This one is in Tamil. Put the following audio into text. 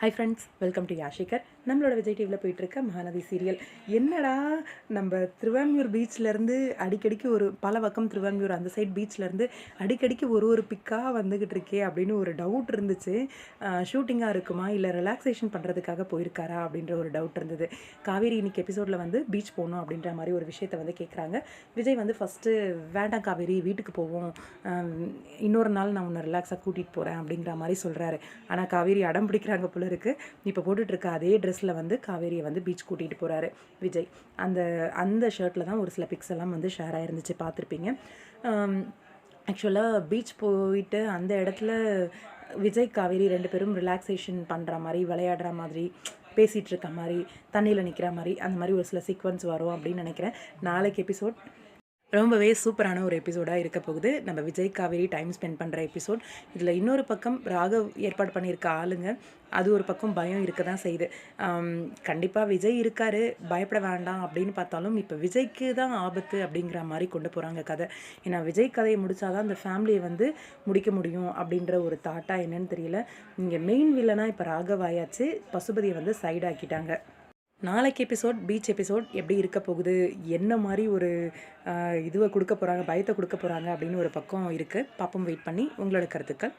ஹை ஃப்ரெண்ட்ஸ் வெல்கம் டு யாஷிகர் நம்மளோட விஜய் டிவியில் போயிட்டுருக்க மகாநதி சீரியல் என்னடா நம்ம திருவான்மியூர் பீச்லேருந்து அடிக்கடிக்கு ஒரு பல பக்கம் திருவான்மியூர் அந்த சைட் பீச்லேருந்து அடிக்கடிக்கு ஒரு ஒரு பிக்காக வந்துக்கிட்டு இருக்கே அப்படின்னு ஒரு டவுட் இருந்துச்சு. ஷூட்டிங்காக இருக்குமா? இல்லை ரிலாக்ஸேஷன் பண்ணுறதுக்காக போயிருக்காரா? அப்படின்ற ஒரு டவுட் இருந்தது. காவேரி இன்னைக்கு எபிசோடில் வந்து பீச் போகணும் அப்படின்ற மாதிரி ஒரு விஷயத்தை வந்து கேட்குறாங்க விஜய் வந்து ஃபஸ்ட்டு வேண்டாம் காவேரி வீட்டுக்கு போவோம். இன்னொரு நாள் நான் உன்னை ரிலாக்ஸாக கூட்டிகிட்டு போகிறேன் அப்படிங்கிற மாதிரி சொல்கிறாரு ஆனால் காவேரி அடம் பிடிக்கிறாங்க போல இருக்கு. இப்போ போட்டுட்ருக்க அதே ட்ரெஸ்ஸில் வந்து காவேரியை வந்து பீச் கூட்டிகிட்டு போகிறாரு விஜய். அந்த அந்த ஷர்ட்டில் தான் ஒரு சில பிக்ஸ் எல்லாம் வந்து ஷேர் ஆகிருந்துச்சு பார்த்துருப்பீங்க. ஆக்சுவலாக பீச் போயிட்டு அந்த இடத்துல விஜய் காவேரி ரெண்டு பேரும் ரிலாக்ஸேஷன் பண்ணுற மாதிரி விளையாடுற மாதிரி பேசிகிட்டு இருக்க மாதிரி தண்ணியில் நிற்கிற மாதிரி அந்த மாதிரி ஒரு சில சீக்வன்ஸ் வரும் அப்படின்னு நினைக்கிறேன். நாளைக்கு எபிசோட் ரொம்பவே சூப்பரான ஒரு எபிசோடாக இருக்க போகுது. நம்ம விஜய் காவேரி டைம் ஸ்பெண்ட் பண்ணுற எபிசோட் இதில் இன்னொரு பக்கம் ராகவ் ஏற்பாடு பண்ணியிருக்க ஆளுங்க அது ஒரு பக்கம் பயம் இருக்க தான் செய்யுது கண்டிப்பாக விஜய் இருக்காரு பயப்பட வேண்டாம் அப்படின்னு பார்த்தாலும் இப்போ விஜய்க்கு தான் ஆபத்து அப்படிங்கிற மாதிரி கொண்டு போகிறாங்க கதை. ஏன்னா விஜய் கதையை முடிச்சாதான் அந்த ஃபேமிலியை வந்து முடிக்க முடியும் அப்படின்ற ஒரு தாட்டாக என்னன்னு தெரியல. இங்கே மெயின் வில்லனாக இப்போ ராகவ் ஆயாச்சு பசுபதியை வந்து சைடு ஆக்கிட்டாங்க. நாளைக்கு எபிசோட் பீச் எபிசோட் எப்படி இருக்க போகுது? என்ன மாதிரி ஒரு இதுவை கொடுக்க போகிறாங்க பயத்தை கொடுக்க போகிறாங்க அப்படின்னு ஒரு பக்கம் இருக்குது பாப்பம் வெயிட் பண்ணி உங்களோட கருத்துக்கள்.